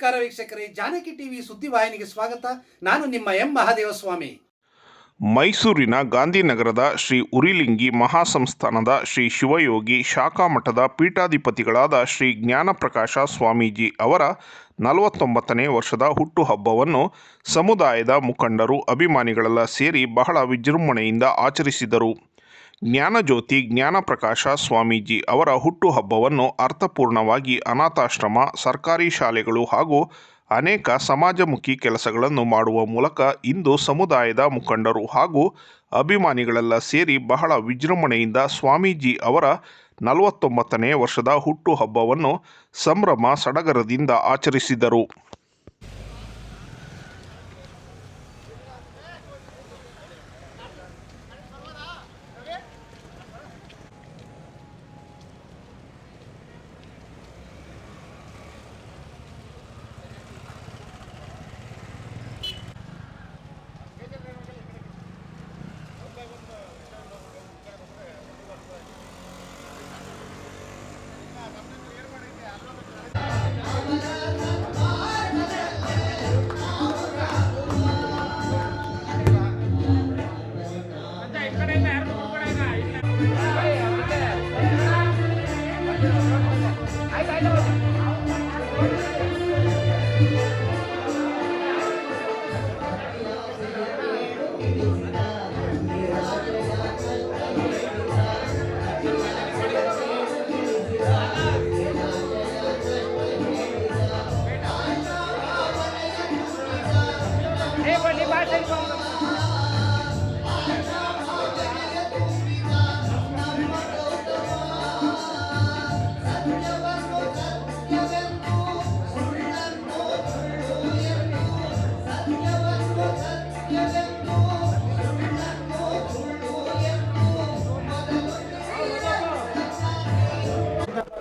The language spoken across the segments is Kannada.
ನಮಸ್ಕಾರ ವೀಕ್ಷಕರೇ, ಜಾನಕಿ ಟಿವಿ ಸುದ್ದಿವಾಹಿನಿಗೆ ಸ್ವಾಗತ. ನಾನು ನಿಮ್ಮ ಎಂ ಮಹಾದೇವಸ್ವಾಮಿ. ಮೈಸೂರಿನ ಗಾಂಧಿನಗರದ ಶ್ರೀ ಉರಿಲಿಂಗಿ ಮಹಾಸಂಸ್ಥಾನದ ಶ್ರೀ ಶಿವಯೋಗಿ ಶಾಖಾ ಮಠದ ಪೀಠಾಧಿಪತಿಗಳಾದ ಶ್ರೀ ಜ್ಞಾನಪ್ರಕಾಶ ಸ್ವಾಮೀಜಿ ಅವರ ನಲವತ್ತೊಂಬತ್ತನೇ ವರ್ಷದ ಹುಟ್ಟುಹಬ್ಬವನ್ನು ಸಮುದಾಯದ ಮುಖಂಡರು, ಅಭಿಮಾನಿಗಳೆಲ್ಲ ಸೇರಿ ಬಹಳ ವಿಜೃಂಭಣೆಯಿಂದ ಆಚರಿಸಿದರು. ಜ್ಞಾನಜ್ಯೋತಿ, ಜ್ಞಾನಪ್ರಕಾಶ ಸ್ವಾಮೀಜಿ ಅವರ ಹುಟ್ಟುಹಬ್ಬವನ್ನು ಅರ್ಥಪೂರ್ಣವಾಗಿ ಅನಾಥಾಶ್ರಮ, ಸರ್ಕಾರಿ ಶಾಲೆಗಳು ಹಾಗೂ ಅನೇಕ ಸಮಾಜಮುಖಿ ಕೆಲಸಗಳನ್ನು ಮಾಡುವ ಮೂಲಕ ಇಂದು ಸಮುದಾಯದ ಮುಖಂಡರು ಹಾಗೂ ಅಭಿಮಾನಿಗಳೆಲ್ಲ ಸೇರಿ ಬಹಳ ವಿಜೃಂಭಣೆಯಿಂದ ಸ್ವಾಮೀಜಿ ಅವರ ನಲವತ್ತೊಂಬತ್ತನೇ ವರ್ಷದ ಹುಟ್ಟುಹಬ್ಬವನ್ನು ಸಂಭ್ರಮ ಸಡಗರದಿಂದ ಆಚರಿಸಿದರು.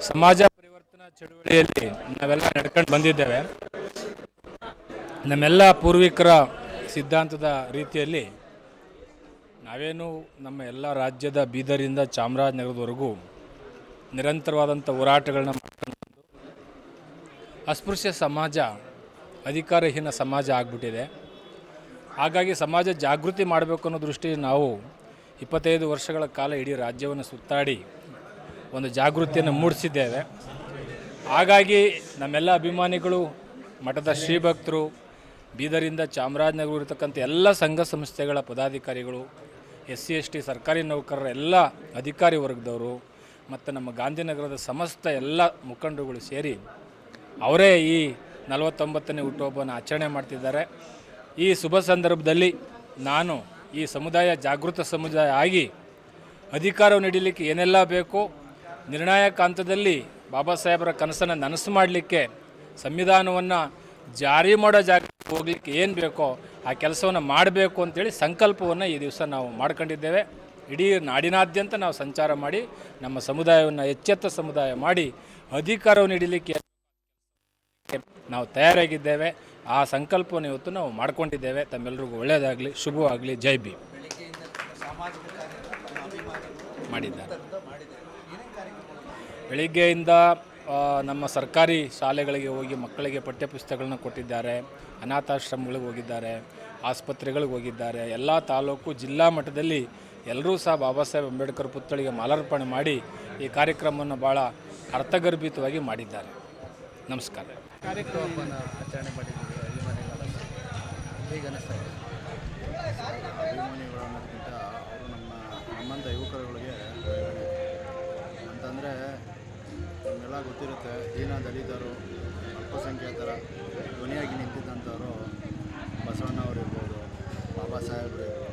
ಸಮಾಜ ಪರಿವರ್ತನಾ ಚಳುವಳಿಯಲ್ಲಿ ನಾವೆಲ್ಲ ನಡ್ಕೊಂಡು ಬಂದಿದ್ದೇವೆ. ನಮ್ಮೆಲ್ಲ ಪೂರ್ವಿಕರ ಸಿದ್ಧಾಂತದ ರೀತಿಯಲ್ಲಿ ನಾವೇನು ನಮ್ಮ ಎಲ್ಲ ರಾಜ್ಯದ ಬೀದರಿಂದ ಚಾಮರಾಜನಗರದವರೆಗೂ ನಿರಂತರವಾದಂಥ ಹೋರಾಟಗಳನ್ನ ಮಾಡ್ಕೊಂಡು ಅಸ್ಪೃಶ್ಯ ಸಮಾಜ, ಅಧಿಕಾರಹೀನ ಸಮಾಜ ಆಗಿಬಿಟ್ಟಿದೆ. ಹಾಗಾಗಿ ಸಮಾಜ ಜಾಗೃತಿ ಮಾಡಬೇಕು ಅನ್ನೋ ದೃಷ್ಟಿ ನಾವು ಇಪ್ಪತ್ತೈದು ವರ್ಷಗಳ ಕಾಲ ಇಡೀ ರಾಜ್ಯವನ್ನು ಸುತ್ತಾಡಿ ಒಂದು ಜಾಗೃತಿಯನ್ನು ಮೂಡಿಸಿದ್ದೇವೆ. ಹಾಗಾಗಿ ನಮ್ಮೆಲ್ಲ ಅಭಿಮಾನಿಗಳು, ಮಠದ ಶ್ರೀಭಕ್ತರು ಬೀದರಿಂದ ಚಾಮರಾಜನಗರ ಇರತಕ್ಕಂಥ ಎಲ್ಲ ಸಂಘ ಸಂಸ್ಥೆಗಳ ಪದಾಧಿಕಾರಿಗಳು ಎಸ್ ಸಿ ಎಸ್ ಟಿ ಸರ್ಕಾರಿ ನೌಕರರ ಎಲ್ಲ ಅಧಿಕಾರಿ ವರ್ಗದವರು ಮತ್ತು ನಮ್ಮ ಗಾಂಧಿನಗರದ ಸಮಸ್ತ ಎಲ್ಲ ಮುಖಂಡರುಗಳು ಸೇರಿ ಅವರೇ ಈ ನಲವತ್ತೊಂಬತ್ತನೇ ಹುಟ್ಟುಹಬ್ಬವನ್ನು ಆಚರಣೆ ಮಾಡ್ತಿದ್ದಾರೆ. ಈ ಶುಭ ಸಂದರ್ಭದಲ್ಲಿ ನಾನು ಈ ಸಮುದಾಯ ಜಾಗೃತ ಸಮುದಾಯ ಆಗಿ ಅಧಿಕಾರವನ್ನು ನೀಡಲಿಕ್ಕೆ ಏನೆಲ್ಲ ಬೇಕೋ ನಿರ್ಣಾಯಕ ಹಂತದಲ್ಲಿ ಬಾಬಾ ಸಾಹೇಬರ ಕನಸನ್ನು ನನಸು ಮಾಡಲಿಕ್ಕೆ ಸಂವಿಧಾನವನ್ನು ಜಾರಿ ಮಾಡೋ ಜಾಗ ಹೋಗಲಿಕ್ಕೆ ಏನು ಬೇಕೋ ಆ ಕೆಲಸವನ್ನು ಮಾಡಬೇಕು ಅಂತೇಳಿ ಸಂಕಲ್ಪವನ್ನು ಈ ದಿವಸ ನಾವು ಮಾಡ್ಕೊಂಡಿದ್ದೇವೆ. ಇಡೀ ನಾಡಿನಾದ್ಯಂತ ನಾವು ಸಂಚಾರ ಮಾಡಿ ನಮ್ಮ ಸಮುದಾಯವನ್ನು ಎಚ್ಚೆತ್ತ ಸಮುದಾಯ ಮಾಡಿ ಅಧಿಕಾರವನ್ನು ಹಿಡಿಲಿಕ್ಕೆ ನಾವು ತಯಾರಾಗಿದ್ದೇವೆ. ಆ ಸಂಕಲ್ಪವನ್ನು ಇವತ್ತು ನಾವು ಮಾಡ್ಕೊಂಡಿದ್ದೇವೆ. ತಮ್ಮೆಲ್ಲರಿಗೂ ಒಳ್ಳೆಯದಾಗಲಿ ಶುಭವಾಗಲಿ. ಜೈ ಬಿ ಮಾಡಿದ್ದಾರೆ. ಬೆಳಿಗ್ಗೆಯಿಂದ ನಮ್ಮ ಸರ್ಕಾರಿ ಶಾಲೆಗಳಿಗೆ ಹೋಗಿ ಮಕ್ಕಳಿಗೆ ಪಠ್ಯಪುಸ್ತಕಗಳನ್ನ ಕೊಟ್ಟಿದ್ದಾರೆ. ಅನಾಥಾಶ್ರಮಗಳಿಗೆ ಹೋಗಿದ್ದಾರೆ. ಆಸ್ಪತ್ರೆಗಳಿಗೆ ಹೋಗಿದ್ದಾರೆ. ಎಲ್ಲ ತಾಲೂಕು ಜಿಲ್ಲಾ ಮಟ್ಟದಲ್ಲಿ ಎಲ್ಲರೂ ಸಹ ಬಾಬಾ ಸಾಹೇಬ್ ಅಂಬೇಡ್ಕರ್ ಪುತ್ಥಳಿಗೆ ಮಾಲಾರ್ಪಣೆ ಮಾಡಿ ಈ ಕಾರ್ಯಕ್ರಮವನ್ನು ಭಾಳ ಅರ್ಥಗರ್ಭಿತವಾಗಿ ಮಾಡಿದ್ದಾರೆ. ನಮಸ್ಕಾರ. ಕಾರ್ಯಕ್ರಮವನ್ನು ಅವರು ನಮ್ಮ ಯುವಕರುಗಳಿಗೆ ಅಂತಂದರೆ ನಮಗೆಲ್ಲ ಗೊತ್ತಿರುತ್ತೆ ದೀನ ದಲಿತರು ಅಲ್ಪಸಂಖ್ಯಾತರ ಧ್ವನಿಯಾಗಿ ನಿಂತಿದ್ದಂಥವರು ಬಸವಣ್ಣ ಅವರಿರ್ಬೋದು ಬಾಬಾ ಸಾಹೇಬ್ರು ಇರ್ಬೋದು.